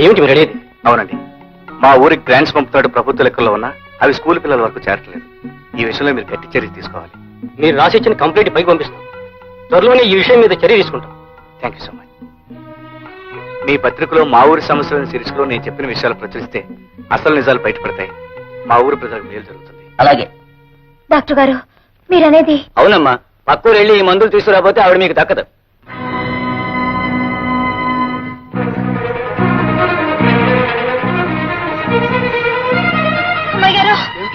ఏమిటి మీరు అడిగేది? అవునండి. మా ఊరికి గ్రాంట్స్ పంపుతాడు ప్రభుత్వ లెక్కల్లో ఉన్నా అవి స్కూల్ పిల్లల వరకు చేరట్లేదు. ఈ విషయంలో మీరు గట్టి చర్య తీసుకోవాలి. మీరు రాసిచ్చిన కంప్లైంట్ పైకి పంపిస్తాం. త్వరలోనే ఈ విషయం మీద చర్య తీసుకుంటాం. థ్యాంక్ యూ సో మచ్ మీ పత్రికలో మా ఊరి సమస్యలను శీర్షికలో నేను చెప్పిన విషయాలు ప్రచురిస్తే అసలు నిజాలు బయటపడతాయి. మా ఊరి ప్రజలకు మేలు జరుగుతుంది. అలాగే. డాక్టర్ గారు మీరనేది? అవునమ్మా. పక్కూరు వెళ్ళి ఈ మందులు తీసుకురాబోతే ఆవిడ మీకు దక్కదు.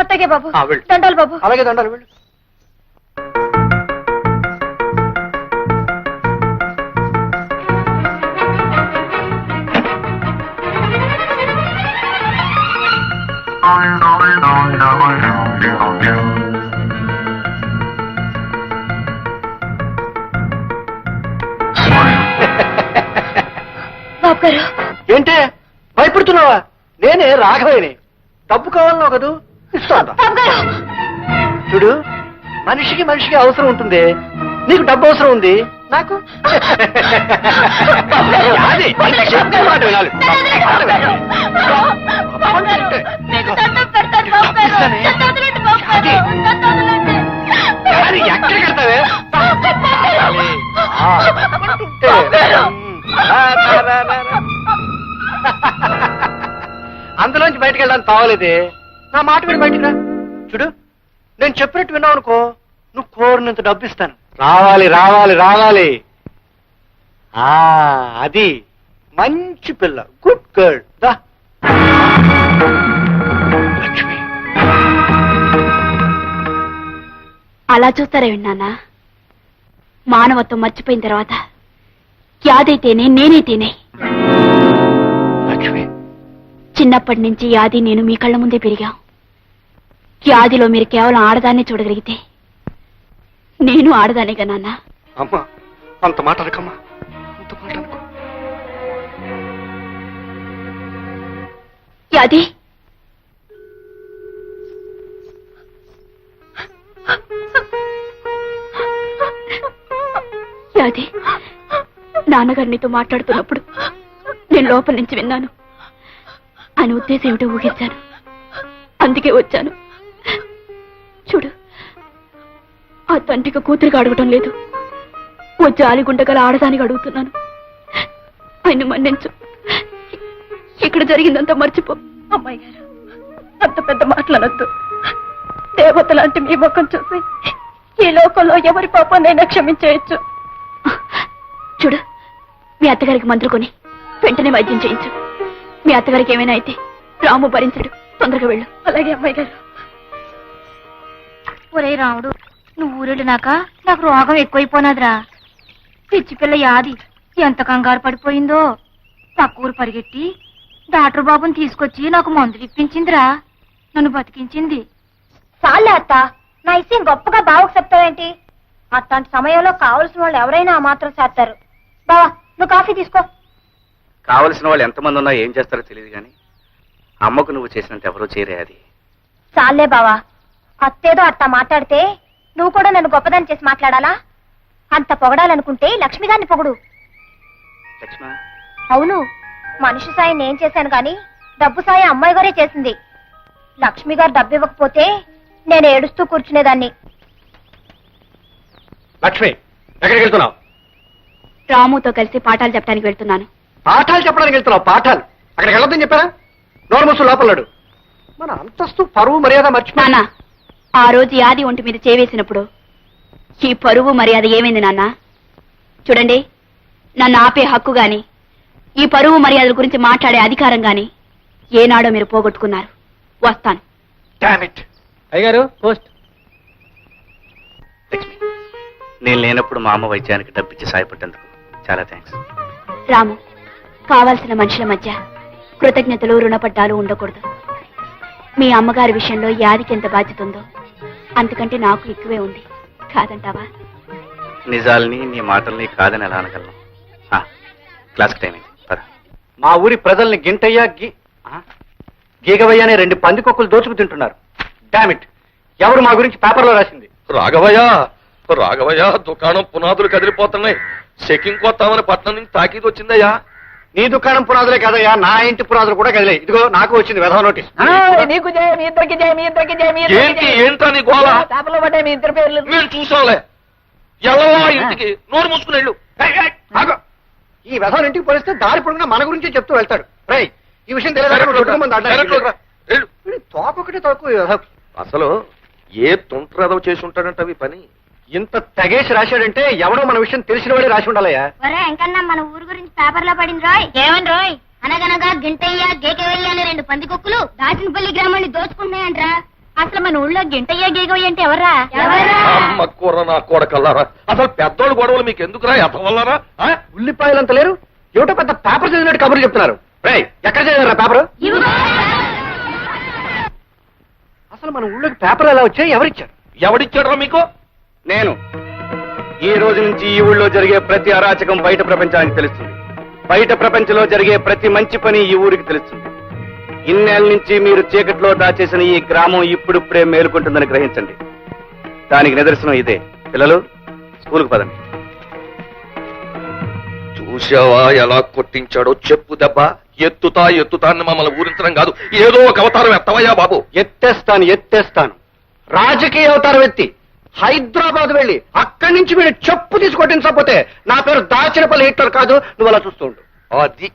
అత్తగే బాబు. ఆ, వెళ్ళు. దండాలు బాబు. అలాగే దండాలు వెళ్ళు. బాబు గారు ఏంటే? భయపడుతున్నావా? నేనే రాఘవేని డబ్బు కావాలన్నావు కదూ? చూడు మనిషికి మనిషికి అవసరం ఉంటుంది. నీకు డబ్బు అవసరం ఉంది. నాకు. అందులోంచి బయటకు వెళ్ళడానికి తావలేదే నా మాట విని బయటికి రా. చూడు నేను చెప్పినట్టు విన్నావు అనుకో నువ్వు కోరినంత డబ్బు ఇస్తాను రావాలి రావాలి రావాలి. ఆ అది మంచి పిల్ల. గుడ్ గర్ల్ దా. లక్ష్మి. అలా చూస్తారే విన్నానా? మానవత్వం మర్చిపోయిన తర్వాత యాదైతేనే నేనైతేనే. లక్ష్మి. చిన్నప్పటి నుంచి యాది నేను మీ కళ్ళ ముందే పెరిగాం. యాదిలో మీరు కేవలం ఆడదాన్ని చూడగలిగితే నేను ఆడదానేగా నాన్న. అమ్మా అంత మాట అనకమ్మా. అంత మాట అనుకో. యాది యాది నాన్నగారు నీతో మాట్లాడుతున్నప్పుడు నేను లోపల నుంచి విన్నాను. ఆయన ఉద్దేశం ఏమిటో ఊహించాను. అందుకే వచ్చాను. చూడు ఆ తండ్రికి కూతురికి అడగటం లేదు. ఓ జాలిగుండగల ఆడదానికి అడుగుతున్నాను. ఆయన మన్నించు. ఇక్కడ జరిగిందంతా మర్చిపో. అమ్మాయి గారు అంత పెద్ద మాట్లాడద్దు దేవత లాంటి మీ ముఖం చూసి ఈ లోకంలో ఎవరి పాపాన్నైనా క్షమించేయచ్చు. చూడు మీ అత్తగారికి మందులు కొని వెంటనే వైద్యం చేయించు. మీ అత్తగారికి ఏమైనా అయితే రాము భరించడు. తొందరగా వెళ్ళు. అలాగే అమ్మాయి గారు. ఒరే రాముడు నువ్వు ఊరెళ్ళినాక నాకు రోగం ఎక్కువైపోనాదిరా. పిచ్చి పిల్ల యాది ఎంత కంగారు పడిపోయిందో. పక్క ఊరు పరిగెట్టి డాక్టర్ బాబుని తీసుకొచ్చి నాకు మందులు ఇప్పించిందిరా నన్ను బతికించింది. చాలే అత్త నా ఇష్టం గొప్పగా బావకు చెప్తావేంటి? అట్లాంటి సమయంలో కావలసిన వాళ్ళు ఎవరైనా మాత్రం చేస్తారు. బావా నువ్వు కాఫీ తీసుకో. కావలసిన వాళ్ళు ఎంతమంది ఉన్నా ఏం చేస్తారో తెలియదు కానీ అమ్మకు నువ్వు చేసినంత ఎవరో చేరే అది. చాలే బావా. అత్తేదో అట్ట మాట్లాడితే నువ్వు కూడా నన్ను గొప్పదాన్ని చేసి మాట్లాడాలా? అంత పొగడాలనుకుంటే లక్ష్మి గారిని పొగుడు. లక్ష్మ? అవును. మనిషి సాయం నేను చేశాను గాని డబ్బు సాయం అమ్మాయి గారే చేసింది. లక్ష్మి గారు డబ్బు ఇవ్వకపోతే నేను ఏడుస్తూ కూర్చునేదాన్ని. లక్ష్మి ఎక్కడికి వెళ్తున్నావు? రాముతో కలిసి పాఠాలు చెప్పడానికి వెళ్తున్నాను. పాఠాలు చెప్పడానికి వెళ్తున్నావు పాఠాలు. అక్కడికి వెళ్ళొద్దని చెప్పారా? నోరు మూసు లోపలడు మన అంతస్తు పరువు మర్యాద మర్చిపో నాన్న ఆ రోజు యాది ఒంటి మీద చేవేసినప్పుడు ఈ పరువు మర్యాద ఏమైంది నాన్న? చూడండి నన్ను ఆపే హక్కు గాని ఈ పరువు మర్యాదల గురించి మాట్లాడే అధికారం గాని ఏనాడో మీరు పోగొట్టుకున్నారు. వస్తాను. Damn it. అయ్యగారు పోస్ట్. లక్ష్మి నేను లేనప్పుడు మా అమ్మ వైద్యానికి డబ్బిచ్చి సాయపడ్డందుకు. చాలా థ్యాంక్స్ రాము. కావాల్సిన మనుషుల మధ్య కృతజ్ఞతలు రుణపడ్డాలు ఉండకూడదు. మీ అమ్మగారి విషయంలో యాదికి ఎంత బాధ్యత ఉందో అంతకంటే నాకు ఎక్కువే ఉంది. కాదంటావా? నిజాల్ని నీ మాటల్ని కాదని ఎలా అనగలను? ఆ, క్లాస్కి టైం మా ఊరి ప్రజల్ని గింటయ్య గి? గీగవయ్య అనే రెండు పందికొక్కులు దోచుకు తింటున్నారు. డామిట్ ఎవరు మా గురించి పేపర్లో రాసింది? రాఘవయ్య రాఘవయ్య దుకాణం పునాదులు కదిలిపోతున్నాయి. చెకింగ్ కొత్తామని పట్నం నుంచి తాకీదు వచ్చిందయ్యా నీ దుకాణం పునాదులే కదయ్యా నా ఇంటి పునాదులు కూడా కదిలే. ఇదిగో నాకు వచ్చింది వెధవ నోటీస్. నీకు జయ మీ ఇద్దరికి జయ మీ ఇద్దరికి జయ మీ ఇద్దరికి ఏంటి జయ. ఏంటా నీ గోళ పేపర్లో పడ్డాయి మీ ఇద్దరు పేర్లు. మేము చూసాంలే ఎల్లవా ఇంటికి? నోరు మూసుకుని వెళ్ళు. ఏయ్, ఏయ్, ఆగు. ఈ వెధవ ఇంటికి పోలిస్తే దారి పొడుగునా మన గురించే చెప్తూ వెళ్తాడు. రై ఈ విషయం డైరెక్ట్ రా, వెళ్ళు. తోకొకటి తక్కువ ఈ వెధవ. అసలు ఏ తుంట్రదవ చేసి ఉంటాడంట అవి పని? ఇంత తెగేసి రాశాడంటే ఎవడో మన విషయం తెలిసిన వాడే రాసి ఉండాలయ్యా. ఒరే ఎంకన్నా మన ఊరు గురించి పేపర్లో పడింది రోయ్. ఏమని రోయ్? అనగనగా గింటయ్య గేకవయ్య అనే రెండు పందికొక్కులు దాచినపల్లి గ్రామాన్ని దోచుకుంటున్నాయంట్రా. అసలు మన ఊళ్ళో గింటయ్య గేకవయ్య అంటే ఎవర్రా? అమ్మ కూర నా కొడకల్లారా? అసలు పెద్దోళ్ళు గొడవలు మీకు ఎందుకురా ఎతవల్లారా ఆ? ఉల్లిపాయలంత లేరు? ఏమిటో పెద్ద పేపర్ చదివినట్టు కబుర్లు చెప్తున్నారు. ఎక్కడ చదివారా పేపర్? అసలు మన ఊళ్ళోకి పేపర్ ఎలా వచ్చాయి? ఎవరిచ్చారు? ఎవడిచ్చాడురా మీకు? నేను. ఈ రోజు నుంచి ఈ ఊళ్ళో జరిగే ప్రతి అరాచకం బయట ప్రపంచానికి తెలుస్తుంది. బయట ప్రపంచంలో జరిగే ప్రతి మంచి పని ఈ ఊరికి తెలుస్తుంది. ఇన్నేళ్ళ నుంచి మీరు చీకట్లో దాచేసిన ఈ గ్రామం ఇప్పుడిప్పుడే మేలుకుంటుందని గ్రహించండి. దానికి నిదర్శనం ఇదే. పిల్లలు స్కూల్కి పదండి. చూసావా ఎలా కొట్టించాడో చెప్పు దెబ్బ. ఎత్తుతా ఎత్తుతా అని మమ్మల్ని ఊరించడం కాదు. ఏదో ఒక అవతారం ఎత్తవయ్యా బాబు. ఎత్తేస్తాను ఎత్తేస్తాను. రాజకీయ అవతారం ఎత్తి. హైదరాబాద్ వెళ్ళి అక్కడి నుంచి వీడు చెప్పు తీసుకొట్టించకపోతే నా పేరు దాచినపల్లి హిట్లర్ కాదు నువ్వు అలా చూస్తూ ఉండు. అది.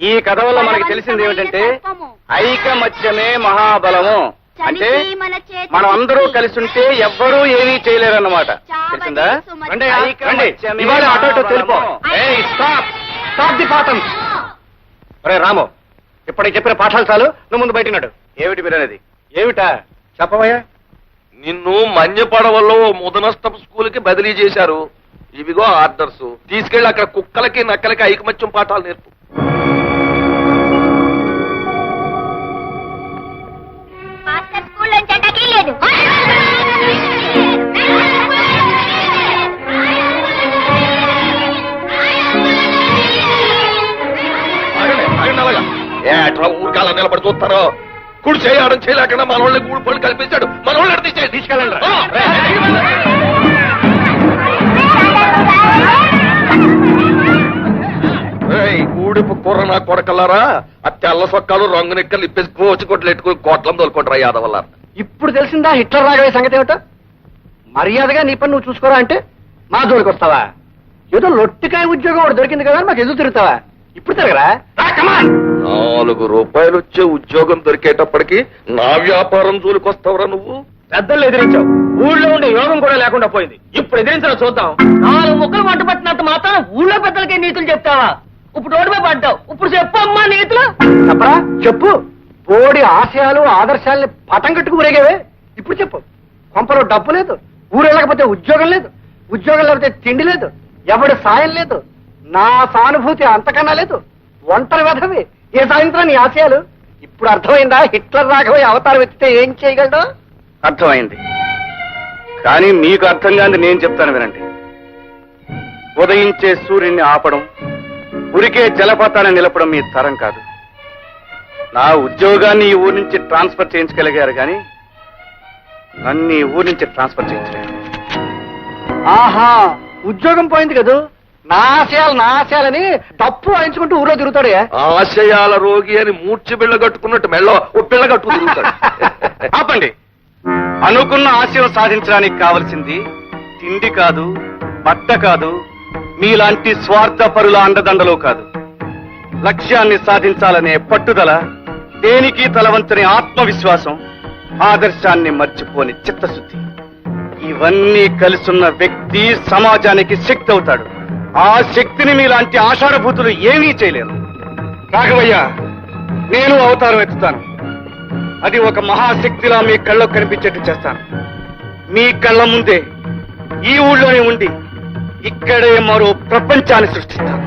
ఈ కథ వల్ల మనకి తెలిసింది ఏమిటంటే ఐకమత్యమే మహాబలము. అంటే మనం అందరూ కలిసి ఉంటే ఎవ్వరూ ఏమీ చేయలేరన్నమాట. తెలిసిందా? రండి, రండి. ఇవాళ అటు ఇటు తెలిపో. స్టాప్ స్టాప్ ది పాఠం రే రాము ఇప్పటికి చెప్పిన పాఠాలు చాలు. నువ్వు ముందు బయటనాడు ఏమిటి మీరు అనేది ఏమిటా? చెప్పవయ్యా. నిన్ను మన్యపడవలో ముదనష్టపు స్కూల్కి బదిలీ చేశారు. ఇవిగో ఆర్డర్స్. తీసుకెళ్ళి అక్కడ కుక్కలకి నక్కలకి ఐకమత్యం పాఠాలు నేర్పు. ఏ అట్లా ఊరికాల నిలబడి చూస్తారో కుడి చేయడం చేయలేకుండా మన వాళ్ళని గూడు పళ్ళు కల్పించాడు. మన వాళ్ళని తీసేయండి తీసుకెళ్ళండి. ఊడిపు కూర నా కొడకల్లారా? ఆ తెల్ల సొక్కాలు రంగు నెక్కలు ఇప్పేసి కోచి కొట్లు ఎట్టుకుని కోట్లం తోలుకుంటారా యాదవల్ల ఇప్పుడు తెలిసిందా హిట్లర్ రాగవే సంగతి ఏమిటో? మర్యాదగా నీ పని నువ్వు చూసుకోరా అంటే మా జోలికి వస్తావా ఏదో లొట్టికాయ ఉద్యోగం ఒకటి దొరికింది కదా మాకు ఎదురు తిరుగుతావా? ఇప్పుడు తిరగరా. నాలుగు రూపాయలు వచ్చే ఉద్యోగం దొరికేటప్పటికి నా వ్యాపారం జోలికొస్తావురా నువ్వు? పెద్దలు ఎదిరించావు. ఊళ్ళో ఉండే యోగం కూడా లేకుండా పోయింది. ఇప్పుడు ఎదిరించడం చూద్దాం. నాలుగు ముక్కలు వంట పట్టినంత మాత్రం ఊళ్ళో పెద్దలకే నీతులు చెప్తావా? ఇప్పుడు రోడ్డుపై పడ్డావు. ఇప్పుడు చెప్పు అమ్మా నీతులు. చెప్పరా? చెప్పు. బోడి ఆశయాలు ఆదర్శాలని పటం కట్టుకు ఊరేగేవే? ఇప్పుడు చెప్పు. కొంపలో డబ్బు లేదు. ఊరు వెళ్ళకపోతే ఉద్యోగం లేదు. ఉద్యోగం లేకపోతే తిండి లేదు. ఎవడి సాయం లేదు. నా సానుభూతి అంతకన్నా లేదు. ఒంటరి వెధవి. ఏ సాయంత్రం నీ ఆశయాలు? ఇప్పుడు అర్థమైందా? హిట్లర్ రాఘవయ్య అవతారం ఎత్తితే ఏం చేయగలడు? అర్థమైంది. కానీ మీకు అర్థం కాని నేను చెప్తాను వినండి. ఉదయించే సూర్యుడిని ఆపడం ఉరికే జలపాతాన్ని నిలపడం మీ తరం కాదు. నా ఉద్యోగాన్ని ఈ ఊరి నుంచి ట్రాన్స్ఫర్ చేయించగలిగారు కానీ నన్ను ఈ ఊరి నుంచి ట్రాన్స్ఫర్ చేయించలేరు ఆహా ఉద్యోగం పోయింది కదూ? నా ఆశయాలు నా ఆశయాలని తప్పు వాయించుకుంటూ ఊరో తిరుగుతాడు ఆశయాల రోగి అని మూర్చి బిళ్ళ కట్టుకున్నట్టు మెళ్ళ ఓ తిరుగుతాడు. ఆపండి. అనుకున్న ఆశయం సాధించడానికి కావలసింది తిండి కాదు బట్ట కాదు మీలాంటి స్వార్థపరుల అండదండలు కాదు. లక్ష్యాన్ని సాధించాలనే పట్టుదల దేనికి తలవంచని ఆత్మవిశ్వాసం ఆదర్శాన్ని మర్చిపోని చిత్తశుద్ధి. ఇవన్నీ కలిసున్న వ్యక్తి సమాజానికి శక్తి అవుతాడు. ఆ శక్తిని మీలాంటి ఆషాఢభూతులు ఏమీ చేయలేరు. రాఘవయ్య నేను అవతారం ఎత్తుతాను. అది ఒక మహాశక్తిలా మీ కళ్ళకు కనిపించేట్టు చేస్తాను. మీ కళ్ళ ముందే ఈ ఊళ్ళోనే ఉండి ఇక్కడే మరో ప్రపంచాన్ని సృష్టిస్తాను.